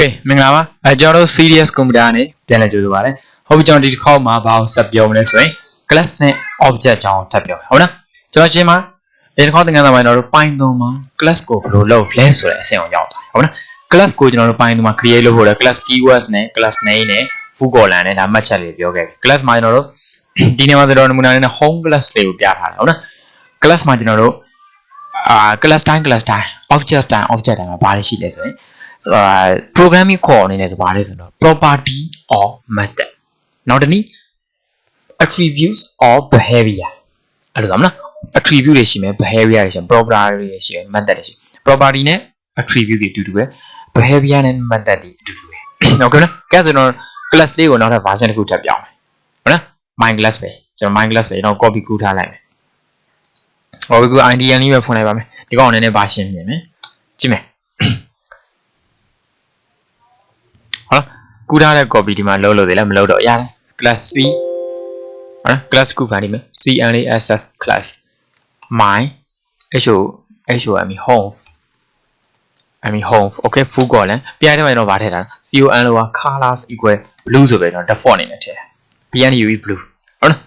Okay မင်္ဂလာပါအဲကျွန်တော်တို့ serious computer နဲ့ပြန်လည်ကြိုဆိုပါရစေဟုတ်ပြီကျွန်တော်ဒီတစ်ခေါက်မှာဘာကိုဆက်ပြောမလဲဆိုရင် class နဲ့ object အကြောင်းထပ်ပြောမယ်ဟုတ်နော်ကျွန်တော်ချင်းမှာဒီတစ်ခေါက်သင်ခန်းစာမှာကျွန်တော်တို့ Python မှာ class ကိုဘယ်လိုလုပ်လဲဆိုတဲ့အဆင့်ကိုရောက်သွားဟုတ်နော် class ကိုကျွန်တော်တို့ Python မှာ create လုပ်ဖို့လဲ class keywords နဲ့ class name နဲ့ full column နဲ့ဒါမှတ်ချက်လေးပြောခဲ့ပြီ class မှာကျွန်တော်တို့ဒီနေ့မှာကျွန်တော်နမူနာလေးနဲ့ home class လေးကိုပြထားတယ်ဟုတ်နော် class မှာကျွန်တော်တို့အာ class time class time object time object time မှာဘာတွေရှိလဲဆိုရင်အာ programming ခေါ်အနေနဲ့ဆိုဘာလဲဆိုတော့ property or method နောက်တစ်နည်း attributes or behavior အဲ့လိုဆိုမလား attribute တွေရှိမယ် behavior တွေရှိမယ် property တွေရှိမယ် method တွေရှိမယ် property နဲ့ attribute တွေအတူတူပဲ behavior နဲ့ method တွေအတူတူပဲဟုတ်ကဲ့နော်ကဲဆိုတော့ class လေးကိုနောက်ထပ် version တစ်ခုထပ်ပြောင်းမယ်ဟုတ်လား my class ပဲကျွန်တော် my class ပဲကျွန်တော် copy ကူးထားလိုက်မယ် copy ကူး IDN လေးပဲဖွင့်လိုက်ပါမယ်ဒီကောင်နည်းနည်း version မြင်မယ်ကြည့်မယ်ဟုတ်လား ကူးထားတဲ့ copy ဒီမှာလုံးလို့သေးလားမလုံးတော့ရတယ် class C ဟုတ်လား class တစ်ခုဖန်တီးမယ် CLASS class my HO HOM home I mean home okay full column ပြန်ထဲမှာကျွန်တော်ဗာထည့်တာ CON လို့က colors equal blue ဆိုပဲကျွန်တော် default အနေနဲ့ထည့်တာ PNUE blue ဟုတ်နော်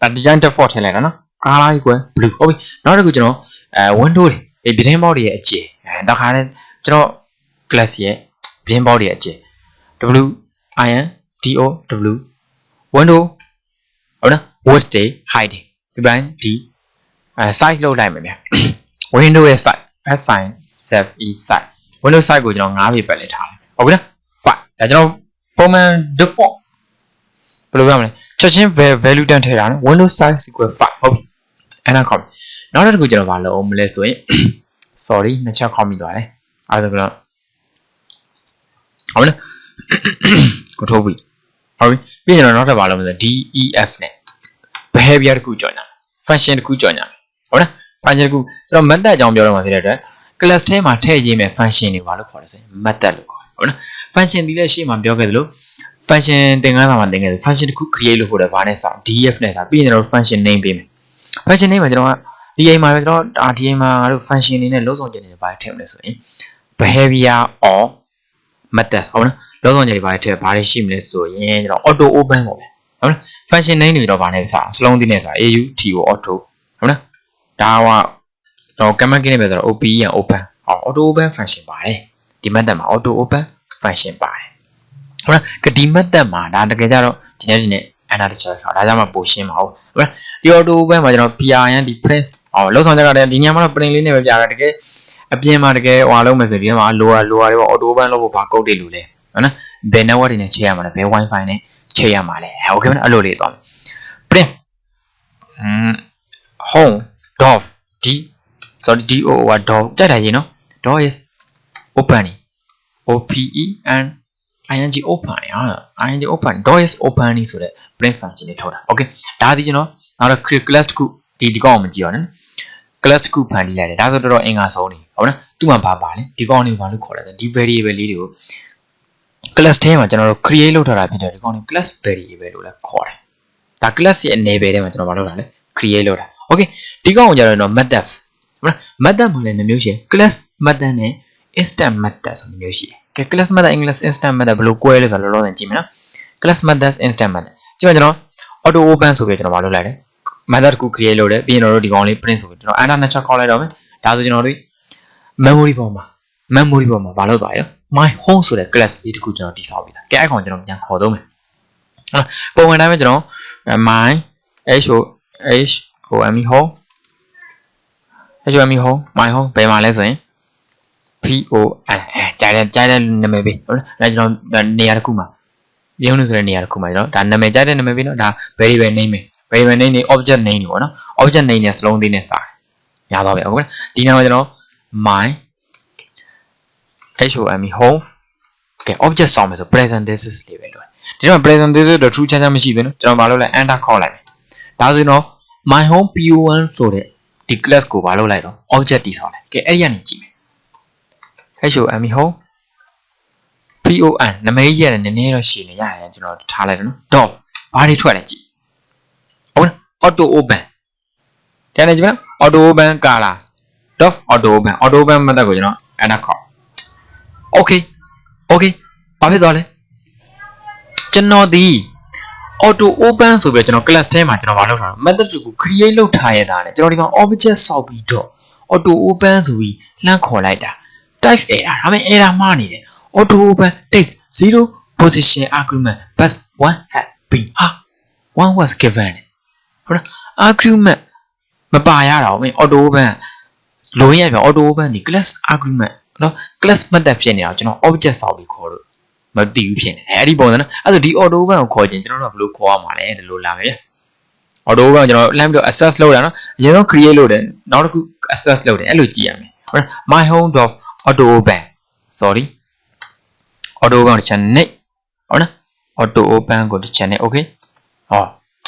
ဒါ design default ထည့်လိုက်တာနော် color equal blue ဟုတ်ပြီနောက်တစ်ခုကျွန်တော်အဲ window တွေဒီ beginning ဘောက်တွေရဲ့အကျယ်အဲတခါတည်းကျွန်တော် class ရဲ့ beginning ဘောက်တွေရဲ့အကျယ် W I N D O W window ဟုတ်နော် width တွေ height တွေဒီပိုင်းဒီအဲ size လောက်လိုက်မယ်ဗျ window ရဲ့ size s sign set e size window size ကိုကျွန်တော်9ပေပတ်လဲထားလိုက်ဟုတ်ပြီနော် fine ဒါကျွန်တော်ပုံမှန် default ဘယ်လိုပြောမလဲချက်ချင်း value တန်းထည့်တာနော် window size equal 5ဟုတ်ပြီအဲ့ဒါခေါ်ပြီနောက်တစ်ခုကျွန်တော်မလုပ်အောင်မလဲဆိုရင် sorry နှစ်ချက်ခေါက်မိသွားတယ်အဲ့ဒါကတော့ဟုတ်လား ကိုထိုးပြီဟုတ်ပြီပြီးရင်တော့နောက်ထပ်ဘာလုပ်မလဲ DEF နဲ့ behavior တခုကြော်ညာ function တခုကြော်ညာဟုတ်လား function တခုကျွန်တော် method အကြောင်းပြောတော့မှာဖြစ်တဲ့အတွက် class ထဲမှာထည့်ရင်းမဲ့ function တွေဘာလို့ခေါ်လဲဆိုရင် method လို့ခေါ်တယ်ဟုတ်လား function ဒီလည်းရှေ့မှာပြောခဲ့သလို function သင်ခန်းစာမှာသင်ခဲ့တယ် function တခု create လုပ်ဖို့လည်းဘာနဲ့စာ df နဲ့စာပြီးရင်ကျွန်တော် function name ပေးမယ် function name မှာကျွန်တော်ကဒီအိမ်မှာပဲကျွန်တော်ဒါဒီအိမ်မှာငါတို့ function အနေနဲ့လုံးဆောင်ချက်တွေဘာထည့်မလဲဆိုရင် behavior or method ဟုတ်နော် လုံးဆောင်ချက်တွေဘာထည့်ဘာတွေရှိမလဲဆိုရင်ကျွန်တော် auto open ပေါ့ဗျာဟုတ်နော် function name တွေတော့ဘာနဲ့စာစလုံးသီးနဲ့စာ auto auto ဟုတ်နော်ဒါကတော့ command key နဲ့ပဲဆိုတော့ open ရ open ဟော auto open function ပါတယ်ဒီ method မှာ auto open function ပါတယ်ဟုတ်လားကဒီ method မှာဒါတကယ်ကြတော့ဒီနေ့ဒီနေ့ another choice ဒါကြောင့်မှပိုရှင်းပါဦးဟုတ်လားဒီ auto open မှာကျွန်တော် PRN ဒီ print ဟောလောက်ဆောင်ကြတယ်ဒီညမှာတော့ print လေးနဲ့ပဲပြတာတကယ်အပြင်မှာတကယ်ဟွာလုံးမယ်ဆိုဒီမှာ lower lower တွေပေါ့ auto open လုပ်ဖို့ဘာကုတ်တွေလို့လဲ ဟုတ်နော်ဘယ် network တွေနဲ့ချိန်ရမှာလဲဘယ် wifi နဲ့ချိန်ရမှာလဲโอเคမလားအဲ့လိုလေးသွားမယ် print อืม home dot d sorry d o o dot တက်တယ်ကြီးနော် dot is open o p e n ing open ဟာ ing open dot is open ဆိုတဲ့ print function လေးထုတ်တာ okay ဒါဒီကျွန်တော်နောက်တော့ class တစ်ခုဒီဒီကောင်ကိုမကြည့်ရနဲ့ class တစ်ခုဖန်တီးလိုက်တယ်ဒါဆိုတော့အင်္ဂါဆုံးနေဟုတ်နော်သူ့မှာဘာပါလဲဒီကောင်လေးဘာလို့ခေါ်လဲဒီ variable လေးတွေကို class ထဲမှာကျွန်တော်တို့ create လုပ်ထားတာဖြစ်တယ်ဒီကောင်လေး class variable လို့လည်းခေါ်တယ်ဒါ class ရဲ့အနေပဲထဲမှာကျွန်တော်ဘာလုပ်တာလဲ create လုပ်တာ okay ဒီကောင်ကိုကျတော့ method ဟုတ်လား method မှာလည်းနှမျိုးရှိတယ် class method နဲ့ instant method ဆိုမျိုးရှိတယ်ကဲ class method english instant method ဘယ်လို꿰လဲဆိုတော့လောလောဆယ်ကြည့်မယ်နော် class method instant method ကြည့်ပါကျွန်တော် auto open ဆိုပြီးကျွန်တော်မလုပ်လိုက်တယ် method တစ်ခု create လုပ်တယ်ပြီးရင်တော့ဒီကောင်လေး print ဆိုပြီးကျွန်တော် enter နှစ်ချက်ခေါက်လိုက်တော့မယ်ဒါဆိုကျွန်တော်တို့ memory ပေါ်မှာ memory ပေါ်မှာမလုပ်သွားရ my home ဆိုတဲ့ class လေးတစ်ခုကျွန်တော်တည်ဆောက်ပြီးသားကဲအဲ့ကောင်ကျွန်တော်ပြန်ခေါ်တော့မယ်ဟာပုံမှန်တိုင်းပဲကျွန်တော် my h o h o m e home h o m e home my home ဘယ်မှာလဲဆိုရင် P O N အဲကြားတဲ့ကြားတဲ့နာမည်ပေးဟုတ်လားဒါကျွန်တော်နေရာတစ်ခုမှာရုံးလို့ဆိုတဲ့နေရာတစ်ခုမှာကျွန်တော်ဒါနာမည်ကြားတဲ့နာမည်ပေးနော်ဒါ variable name ပဲ variable name နေ object name တွေပေါ့နော် object name နဲ့စလုံးသေးနဲ့စာရသွားပြီဟုတ်ကဲ့ဒီနာမည်ကျွန်တော် my h o m e home ကဲ object ဆောင်းမယ်ဆို present this is လေးပဲလို့ဒီတော့ present this is တော့ true ချမ်းချမ်းမရှိသေးဘူးကျွန်တော်မလုပ်လိုက် enter ခေါက်လိုက်ဒါဆိုရင်တော့ my home po1 ဆိုတဲ့ဒီ class ကိုမလုပ်လိုက်တော့ object တည်ဆောင်းလိုက်ကဲအဲ့ဒီကနေကြည့်မယ် HOM home PON နမည်ကြီးရတယ်နည်းနည်းတော့ရှည်နေရတယ်ကျွန်တော်ထားလိုက်တယ်နော် dot ဘာတွေထွက်လဲကြည့်ဟုတ်လား auto open တဲ့နေကြည့်မလား auto open ကာလာ dot auto open auto open မသက်ကိုကျွန်တော် အဲ့ဒါခေါ် okay okay ဘာဖြစ်သွားလဲကျွန်တော်ဒီ auto open ဆိုပြီးတော့ကျွန်တော် class ထဲမှာကျွန်တော်မလုပ်ထားတော့ method ကို create လုပ်ထားရတာလေကျွန်တော်ဒီမှာ object ဆောက်ပြီးတော့ auto open ဆိုပြီးလှမ်းခေါ်လိုက်တာ type error ဒါပေမဲ့ error မှားနေတယ် auto open text 0 position argument bus 1 had been ဟာ1 was given ဟုတ်လား argument မပါရတာဘူးမင်း auto open လိုရပြ auto open ဒီ class argument နော် class method ဖြစ်နေတာကျွန်တော် object ဆောက်ပြီးခေါ်လို့မသိဘူးဖြစ်နေတယ်အဲ့ဒီပုံစံနော်အဲ့ဒါဒီ auto open ကိုခေါ်ခြင်းကျွန်တော်တို့ကဘယ်လိုခေါ်ရမှာလဲဒီလိုလာမယ်ဗျ auto open ကိုကျွန်တော်လှမ်းပြီးတော့ access လုပ်တာနော်အရင်ဆုံး create လုပ်တယ်နောက်တစ်ခု access လုပ်တယ်အဲ့လိုကြည့်ရမယ်ဟုတ်လား my home dot auto open sorry auto open ကိုတစ်ချက်နေဟုတ်လား auto open ကိုတစ်ချက်နေ okay ဟော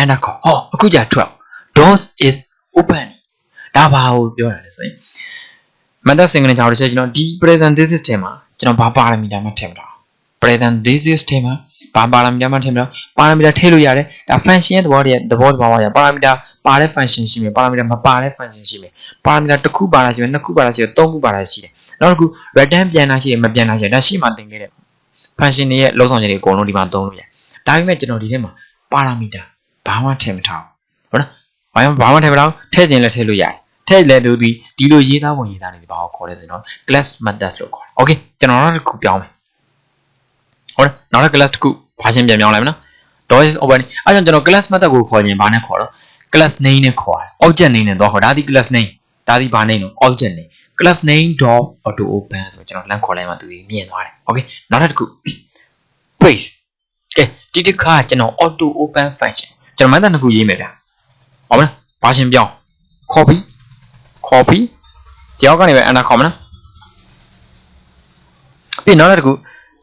enter ခေါ်ဟောအခုကြာထွက် doors is open ဒါဘာကိုပြောတာလဲဆိုရင် method signature တစ်ချက်ကျွန်တော်ဒီ present this is ထဲမှာကျွန်တော်ဘာ parameter မှထည့်မထား present this is ထဲမှာဘာ parameter မှထည့်မထား parameter ထည့်လို့ရတယ်ဒါ function ရဲ့သဘောတည်းသဘောတဘာဝရ parameter ပါတဲ့ function ရှိမယ် parameter မပါတဲ့ function ရှိမယ် parameter တစ်ခုပါတာရှိမယ်နှစ်ခုပါတာရှိမယ်သုံးခုပါတာရှိတယ်နောက်တစ်ခု return ပြန်တာရှိတယ်မပြန်တာရှိတယ်ဒါရှိမှသင်ခဲ့တဲ့ function တွေရဲ့လုံးဆောင်ချက်တွေအကုန်လုံးဒီမှာသုံးလို့ရတယ်ဒါပေမဲ့ကျွန်တော်ဒီထဲမှာ parameter ဘာမှထည့်မထားဘူးဟုတ်လားဘာမှဘာမှထည့်မထားဘူးထည့်ခြင်းလည်းထည့်လို့ရတယ် ထည့်လည်းသူဒီဒီလိုရေးသားပုံရေးသားနေဒီဘာကိုခေါ်လဲဆိုတော့ class methods လို့ခေါ်တယ် okay ကျွန်တော်နောက်တစ်ခုပြောင်းမယ်ဟုတ်လားနောက်တစ် class တစ်ခုဘာချင်းပြန်ပြောင်းလိုက်မနော် doors is open အဲကြောင့်ကျွန်တော် class method ကိုခေါ်ရင်ဘာနဲ့ခေါ်တော့ class name နဲ့ခေါ်တယ် object name နဲ့တော့ခေါ်ဒါဒီ class name ဒါဒီဘာ name လို့ object name class name dot auto open ဆိုကျွန်တော်လမ်းခေါ်လိုက်မှသူကြီးမြင်သွားတယ် okay နောက်တစ်ခု base ကဲဒီတစ်ခါကျွန်တော် auto open function ကျွန်တော် method တစ်ခုရေးမယ်ဗျာဟုတ်မလားဘာရှင်းပြောင်း copy copy တယောက်ကနေပဲ enter ခေါ်မလားပြီးနောက်တစ်ခု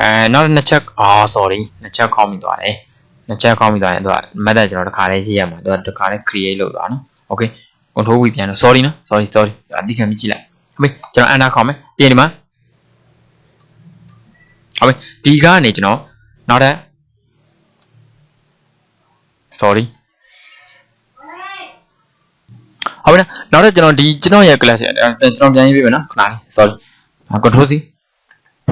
အဲနောက်နှစ်ချက်အာ sorry နှစ်ချက်ခေါင်းမိသွားတယ်နှစ်ချက်ခေါင်းမိသွားရင်သူက method ကျွန်တော်တစ်ခါလေးရေးရမှာသူကတစ်ခါလေး create လုပ်သွားနော် okay control v ပြန်လို့ sorry နော် sorry sorry အတိခံပြီးကြည့်လိုက်ဟုတ်ပြီကျွန်တော် enter ခေါ်မယ်ပြီးရင်ဒီမှာဟုတ်ပြီဒီကနေကျွန်တော်နောက်ထပ် sorry ဟုတ်ပြီနော်နောက်တော့ကျွန်တော်ဒီကျွန်တော်ရဲ့ class ရဲ့ကျွန်တော်ပြန်ရေးပေးမယ်နော်ခဏလေး sorry control c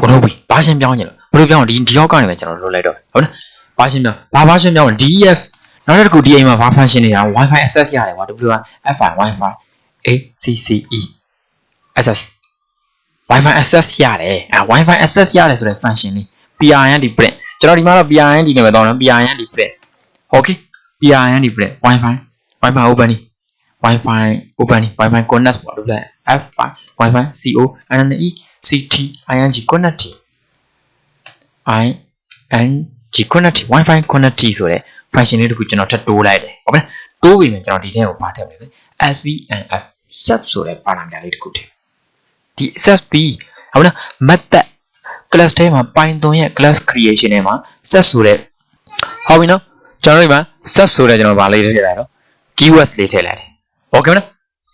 control v ဘာရှင်းပြောင်းကြလို့ဘယ်လိုပြောင်းဒီဒီရောက်ကနေပဲကျွန်တော်လုပ်လိုက်တော့ဟုတ်နော်ဘာရှင်းပြောင်းဘာဘာရှင်းပြောင်း df နောက်တစ်ခုဒီအိမ်မှာဘာ function နေတာ wifi access ရတယ်ကွာ w fi wifi acce access wifi access ရတယ်အဲ wifi access ရတယ်ဆိုတဲ့ function လေး prn ဒီ print ကျွန်တော်ဒီမှာတော့ prn ဒီနဲ့ပဲတောင်းတယ် prn ဒီ print okay prn ဒီ print wifi wifi open ဒီ wifi open ဒီ wifi connect ပေါ့လို့လဲ f5 wifi co nne ct ing connect i n g connect wifi connect ဆိုတဲ့ function လေးတခုကျွန်တော်ထပ်တိုးလိုက်တယ်ဟုတ်မလားတိုးပြီမယ်ကျွန်တော်ဒီထဲကိုပါထည့်မယ်လေ svnf sub ဆိုတဲ့ parameter လေးတခုထည့်ဒီ ssp ဟုတ်မလား method class ထဲမှာ python ရဲ့ class creation ထဲမှာ set ဆိုတဲ့ဟုတ်ပြီနော်ကျွန်တော်ဒီမှာ set ဆိုတဲ့ကျွန်တော်ဗာလေးထည့်လိုက်တော့ keywords လေးထည့်လိုက်တယ် okay မလား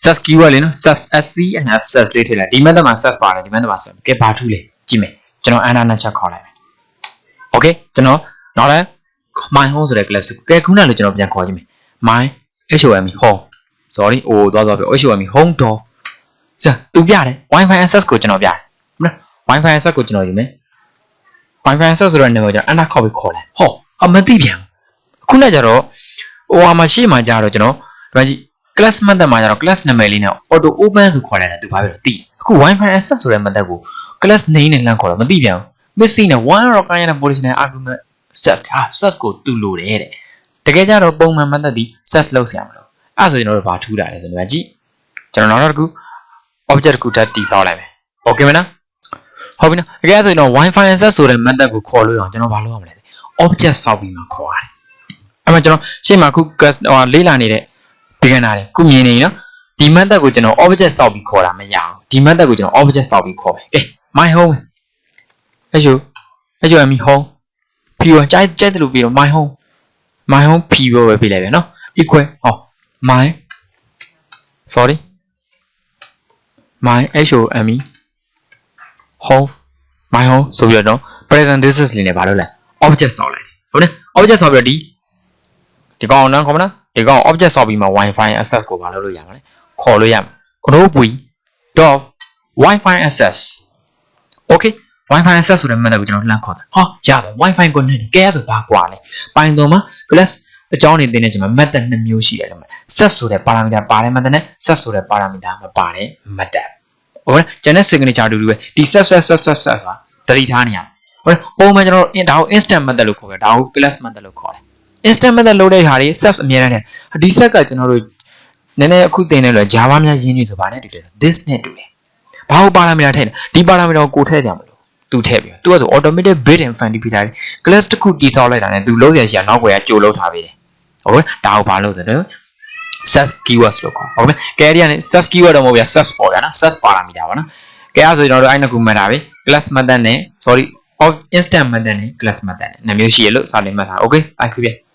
set keyword လေးနော် set scnf set လေးထည့်လိုက်ဒီ method မှာ set ပါတယ်ဒီ method မှာ set ကဲဘာထူးလဲကြည့်မယ်ကျွန်တော် enter နဲ့ချက်ခေါ်လိုက်မယ် okay ကျွန်တော်နောက်လည်း my home ဆိုတဲ့ class တခုကဲခုနကလည်းကျွန်တော်ပြန်ခေါ်ကြည့်မယ် my home home sorry အိုးသွားသွားပြီ home home door ကြာသူပြတယ် wifi access ကိုကျွန်တော်ပြတယ်မလား wifi access ကိုကျွန်တော်ယူမယ် wifi access ဆိုတဲ့နာမည်ကျွန်တော် enter ခေါ်ပြီးခေါ်လိုက်ဟောအမသိပြန်ခုနကကြတော့ဟိုဟာမှာရှေ့မှာကြတော့ကျွန်တော်ဒီမှာကြည့် class method မှာကြတော့ class နာမည်လေးနဲ့ auto open ဆိုခေါ်လိုက်တာသူဘာဖြစ်လို့သိအခု wifi access ဆိုတဲ့ method ကို class name နဲ့လှမ်းခေါ်တော့မသိပြန်ဘူး missing နဲ့ one rock ရတဲ့ policy နဲ့ argument set ဟာ set ကိုတူလို့တယ်တဲ့တကယ်ကြတော့ပုံမှန် method ဒီ set လောက်ဆရာမလို့အဲ့ဆိုကျွန်တော်တို့ဘာထူးတာလဲဆိုတော့ကြည့်ကျွန်တော်နောက်တစ်ခု object တစ်ခုတက်တည်ဆောက်လိုက်မယ် okay မလားဟုတ်ပြီနော်တကယ်ဆိုရင်တော့ wifi access ဆိုတဲ့ method ကိုခေါ်လို့ရအောင်ကျွန်တော်ဘာလုပ်ရမလဲ object ဆောက်ပြီးမှခေါ်ရတယ်အဲ့မှာကျွန်တော်ရှေ့မှာခုဟိုလေးလာနေတဲ့ beginner တွေခုမြင်နေနော်ဒီ method ကိုကျွန်တော် object ဆောက်ပြီးခေါ်တာမရအောင်ဒီ method ကိုကျွန်တော် object ဆောက်ပြီးခေါ်မယ်ကဲ my home အဲ့ယူအဲ့ယူအမီ home ဖြီရောကြိုက်ကြိုက်တယ်လို့ပြီးတော့ my home my home ဖြီရောပဲပြလိုက်ပြန်နော် equal ဟော my sorry my home home my home ဆိုပြီးတော့ present this လေးနဲ့ဘာလုပ်လဲ object ဆောက်လိုက်ဟုတ်တယ် object ဆောက်ပြီးတော့ဒီဒီကောင်အောင်နန်းခေါ်မလား ဒီကောင် object ဆောက်ပြီးမှ wifi access ကိုဘာလုပ်လို့ရမလဲခေါ်လို့ရမှာ control ပွီ dot wifi access okay Wi-Fi access ဆိုတဲ့ method ကိုကျွန်တော်လှမ်းခေါ်တာဟောရပါ Wi-Fi connect ကဲဆိုဘာကွာလဲ Python မှာ class အကြောင်းနေသိနေချိန်မှာ method နှစ်မျိုးရှိတယ်လေ set ဆိုတဲ့ parameter ပါတယ် method နဲ့ set ဆိုတဲ့ parameter မပါတဲ့ method ဟုတ်လားကျန်တဲ့ signature တူတူပဲဒီ set set set set set ဆိုတာတတိထားနေရတယ်ဟုတ်လားပုံမှန်ကျွန်တော်တို့ဒါကို instant method လို့ခေါ်တယ်ဒါကို class method လို့ခေါ်တယ် instant method လုပ်တဲ့ဟာတွေ set အများနဲ့ဒီ set ကကျွန်တော်တို့နည်းနည်းအခုသင်နေလို့ Java များရင်းနေဆိုပါနဲ့တူတယ် this နဲ့တူတယ်ဘာကို parameter ထည့်လဲဒီ parameter ကိုကိုထည့်ကြမလို့သူထည့်ပြီးသူကဆို automatic built in function ပြီးထားတယ် class တစ်ခုတည်ဆောက်လိုက်တာနဲ့သူလုံးရရှိရနောက်ွယ်ကကြိုလုပ်ထားပေးတယ်ဟုတ်လားဒါကိုဘာလို့ဆိုတော့ set keywords လို့ခေါ်ဟုတ်ကဲ့ကဲအဲ့ဒီကနေ set keyword တော့မဟုတ်ဗျာ set ပေါ်ဗျာနော် set parameter ပါနော်ကဲအဲ့ဆိုကျွန်တော်တို့အဲ့နှစ်ခုမှတ်တာပဲ class method နဲ့ sorry of instant method နဲ့ class method နဲ့နှစ်မျိုးရှိရလို့စာလင်းမှတ်ထား okay thank you ဗျ